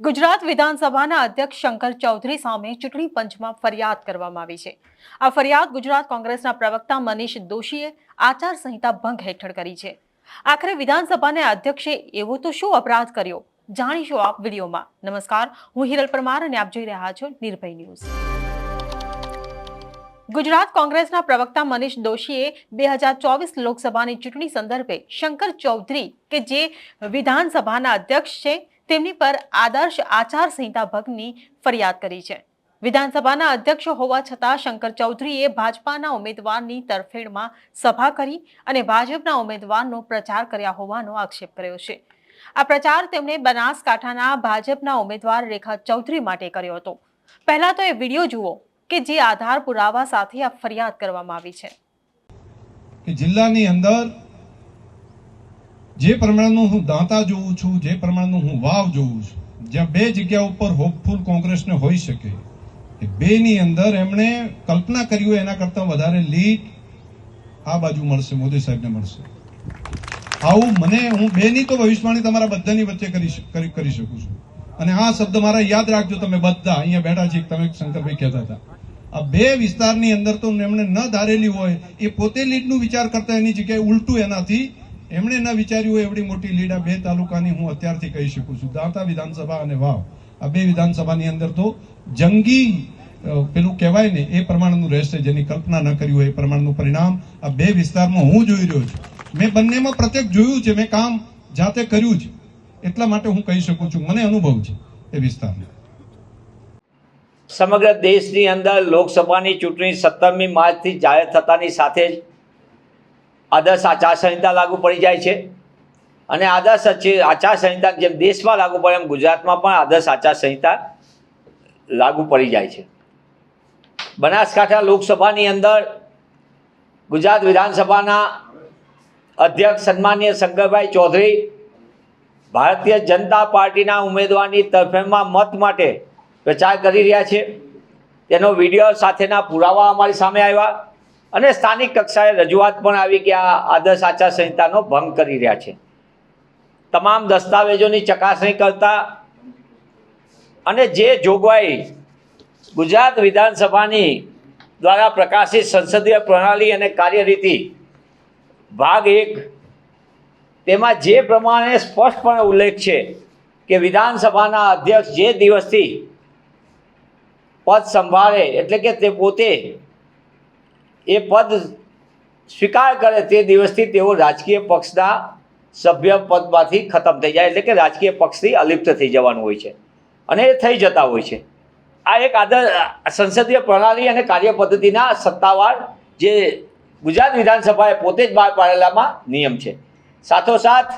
ગુજરાત વિધાનસભાના અધ્યક્ષ શંકર ચૌધરી સામે ચૂંટણી પંચમાં ફરિયાદ કરવામાં આવી છે. આ ફરિયાદ ગુજરાત કોંગ્રેસના પ્રવક્તા મનીષ દોશીએ આચાર સંહિતા ભંગ હેઠળ કરી છે. આખરે વિધાનસભાના અધ્યક્ષે એવો તો શું અપરાધ કર્યો? જાણીશું આપ વિડીયોમાં. નમસ્કાર, હું હિરલ પરમાર અને આપ જોઈ રહ્યા છો નિર્ભય ન્યૂઝ. ગુજરાત કોંગ્રેસના પ્રવક્તા મનીષ દોશીએ બે હજાર ચોવીસ લોકસભાની ચૂંટણી સંદર્ભે શંકર ચૌધરી, કે જે વિધાનસભાના અધ્યક્ષ છે તેમની પર આદર્શ આચાર સંહિતા ભંગની ફરિયાદ કરી છે. વિધાનસભાના અધ્યક્ષ હોવા છતાં શંકર ચૌધરીએ ભાજપાના ઉમેદવારની તરફેણમાં સભા કરી અને ભાજપના ઉમેદવારનો પ્રચાર કર્યા હોવાનો આક્ષેપ કર્યો છે. આ પ્રચાર તેમણે બનાસકાંઠાના ભાજપના ઉમેદવાર રેખા ચૌધરી માટે કર્યો હતો. પહેલા તો એ વીડિયો જુઓ કે જે આધાર પુરાવા સાથે આ ફરિયાદ કરવામાં આવી છે. જિલ્લાની અંદર જે પ્રમાણનું હું દાંતા જોઉં છું, જે પ્રમાણનું હું વાવ જોઉં છું, જ્યાં બે જગ્યા ઉપર હોપફુલ કોંગ્રેસને હોઈ શકે. એ બેની અંદર એમણે કલ્પના કરી હોય એના કરતાં વધારે લીડ આ બાજુ મળશે, મોદી સાહેબને મળશે. આવું મને, હું બેની તો ભવિષ્યવાણી તમારા બધાની વચ્ચે કરી કરી કરી શકું છું. અને આ શબ્દ મારા યાદ રાખજો તમે બધા, અહીંયા બેઠા છે તમે શંકરભાઈ કહેતા હતા. આ બે વિસ્તારની અંદર તો એમણે ન ધારેલી હોય, એ પોતે લીડનું વિચાર કરતા એની જગ્યાએ ઉલટું એનાથી એમણે ન વિચાર્યું હોય એવડી મોટી લીડ બે તાલુકાની હું અત્યારથી કહી શકું છું. દાંતા વિધાનસભા અને વાવ. આ બે વિધાનસભાની અંદર તો જંગી પેલું કહેવાય ને, એ પ્રમાણનું રહેશે જેની કલ્પના ન કરી હોય એ પ્રમાણનું પરિણામ આ બે વિસ્તારમાં હું જોઈ રહ્યો છું. મેં બંનેમાં પ્રત્યેક જોયું છે. મેં કામ જાતે કર્યું છે. એટલા માટે હું કહી શકું છું. મને અનુભવ છે એ વિસ્તારનો. સમગ્ર દેશની અંદર લોકસભાની ચૂંટણી સત્તરમી માર્ચથી જાહેર થતાની સાથે જ આદર્શ આચારસંહિતા લાગુ પડી જાય છે. અને આદર્શ આચે- આચારસંહિતા જેમ દેશમાં લાગુ પડે એમ ગુજરાતમાં પણ આદર્શ આચારસંહિતા લાગુ પડી જાય છે. બનાસકાંઠા લોકસભાની અંદર ગુજરાત વિધાનસભાના અધ્યક્ષ સન્માનીય શંકરભાઈ ચૌધરી ભારતીય જનતા પાર્ટીના ઉમેદવારની તરફેણમાં મત માટે પ્રચાર કરી રહ્યા છે. તેનો વીડિયો સાથેના પુરાવા અમારી સામે આવ્યા. અને સ્થાનિક કક્ષાએ રજૂઆત પણ આવી કે આ આદર્શ આચાર સંહિતાનો ભંગ કરી રહ્યા છે. તમામ દસ્તાવેજોની ચકાસણી કરતા અને જે જોગવાઈ ગુજરાત વિધાનસભાની દ્વારા પ્રકાશિત સંસદીય પ્રણાલી અને કાર્યરીતિ ભાગ એક, તેમાં જે પ્રમાણે સ્પષ્ટપણે ઉલ્લેખ છે કે વિધાનસભાના અધ્યક્ષ જે દિવસથી પદ સંભાળે એટલે કે તે પોતે એ પદ સ્વીકાર કરે તે દિવસથી તેઓ રાજકીય પક્ષના સભ્ય પદમાંથી ખતમ થઈ જાય, એટલે કે રાજકીય પક્ષથી અલિપ્ત થઈ જવાનું હોય છે. અને એ થઈ જતા હોય છે. આ એક આદર સંસદીય પ્રણાલી અને કાર્ય પદ્ધતિના સત્તાવાર જે ગુજરાત વિધાનસભાએ પોતે જ બહાર પાડેલામાં નિયમ છે. સાથોસાથ,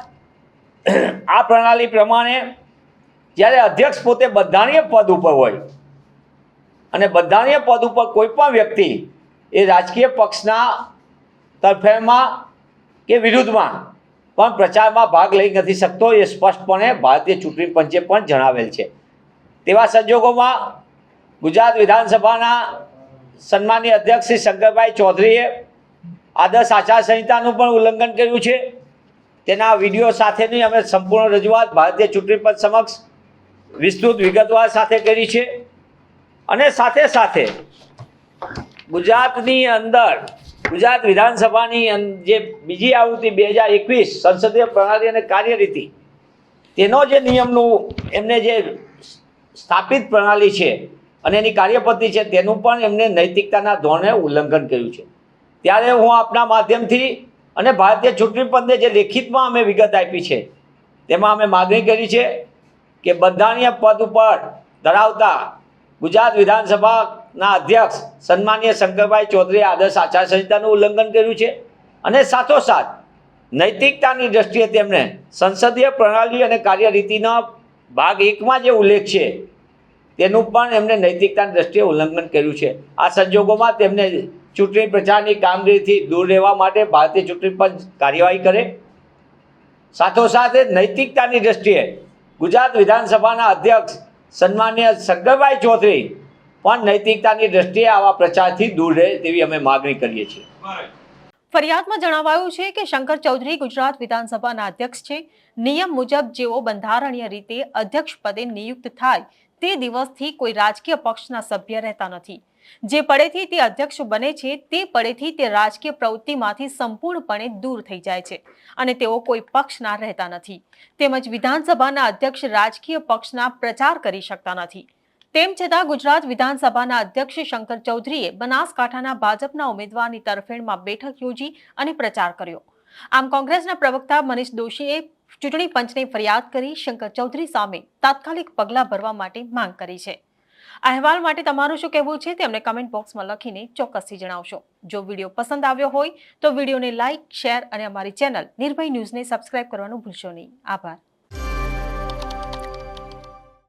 આ પ્રણાલી પ્રમાણે જ્યારે અધ્યક્ષ પોતે બંધારણીય પદ ઉપર હોય અને બંધારણીય પદ ઉપર કોઈ પણ વ્યક્તિ એ રાજકીય પક્ષના તરફેણમાં કે વિરુદ્ધમાં પણ પ્રચારમાં ભાગ લઈ નથી શકતો એ સ્પષ્ટપણે ભારતીય ચૂંટણી પંચે પણ જણાવેલ છે. તેવા સંજોગોમાં ગુજરાત વિધાનસભાના સન્માનીય અધ્યક્ષ શ્રી શંકરભાઈ ચૌધરીએ આદર્શ આચારસંહિતાનું પણ ઉલ્લંઘન કર્યું છે. તેના વીડિયો સાથેની અમે સંપૂર્ણ રજૂઆત ભારતીય ચૂંટણી પંચ સમક્ષ વિસ્તૃત વિગતવાર સાથે કરી છે. અને સાથે સાથે ગુજરાતની અંદર, ગુજરાત વિધાનસભાની જે બીજી આવૃત્તિ બે હજાર એકવીસ સંસદીય પ્રણાલી અને કાર્યરીતિ, તેનો જે નિયમનું, એમને જે સ્થાપિત પ્રણાલી છે અને એની કાર્યપદ્ધતિ છે, તેનું પણ એમને નૈતિકતાના ધોરણે ઉલ્લંઘન કર્યું છે. ત્યારે હું આપના માધ્યમથી અને ભારતીય ચૂંટણી પંચે જે લેખિતમાં અમે વિગત આપી છે, તેમાં અમે માગણી કરી છે કે બંધારણીય પદ ઉપર ધરાવતા ગુજરાત વિધાનસભાના અધ્યક્ષ, સન્માનીય શંકરભાઈ ચૌધરીએ આદર્શ આચારસંહિતાનું ઉલ્લંઘન કર્યું છે. અને સાથોસાથ, નૈતિકતાની દ્રષ્ટિએ તેમણે સંસદીય પ્રણાલી અને કાર્યરીતિના ભાગ એકમાં જે ઉલ્લેખ છે, તેનું પણ એમણે નૈતિકતાની દ્રષ્ટિએ ઉલ્લંઘન કર્યું છે. આ સંજોગોમાં તેમને ચૂંટણી પ્રચારની કામગીરીથી દૂર રહેવા માટે ભારતીય ચૂંટણી પંચ કાર્યવાહી કરે. સાથોસાથ, નૈતિકતાની દ્રષ્ટિએ ગુજરાત વિધાનસભાના અધ્યક્ષ, સન્માન્ય શંકરભાઈ ચૌધરી પણ નૈતિકતાની દ્રષ્ટિએ આવા પ્રચારથી દૂર રહે તેવી અમે માગણી કરીએ છીએ. ફરિયાદમાં જણાવાયું છે કે શંકર ચૌધરી ગુજરાત વિધાનસભાના અધ્યક્ષ છે. નિયમ મુજબ જેઓ બંધારણીય રીતે અધ્યક્ષ પદે નિયુક્ત થાય તે દિવસથી કોઈ રાજકીય પક્ષના સભ્ય રહેતા નથી. જે પડેથી તે અધ્યક્ષ બને છે તે પડેથી તે રાજકીય પ્રવૃત્તિમાંથી સંપૂર્ણપણે દૂર થઈ જાય છે અને તેઓ કોઈ પક્ષના રહેતા નથી. તેમજ વિધાનસભાના અધ્યક્ષ રાજકીય પક્ષના પ્રચાર કરી શકતા નથી. તેમ છતાં ગુજરાત વિધાનસભાના અધ્યક્ષ શંકર ચૌધરીએ બનાસકાંઠાના ભાજપના ઉમેદવારની તરફેણમાં બેઠક યોજી અને પ્રચાર કર્યો. આમ કોંગ્રેસના પ્રવક્તા મનીષ દોશીએ ચૂંટણી પંચને ફરિયાદ કરી શંકર ચૌધરી સામે તાત્કાલિક પગલાં ભરવા માટે માંગ કરી છે. અહેવાલ માટે તમારું શું કહેવું છે તે અમને કમેન્ટ બોક્સમાં લખીને ચોક્કસથી જણાવશો. જો વીડિયો પસંદ આવ્યો હોય તો વિડીયોને લાઇક શેર અને અમારી ચેનલ નિર્ભય ન્યૂઝને સબસ્ક્રાઇબ કરવાનું ભૂલશો નહીં. આભાર.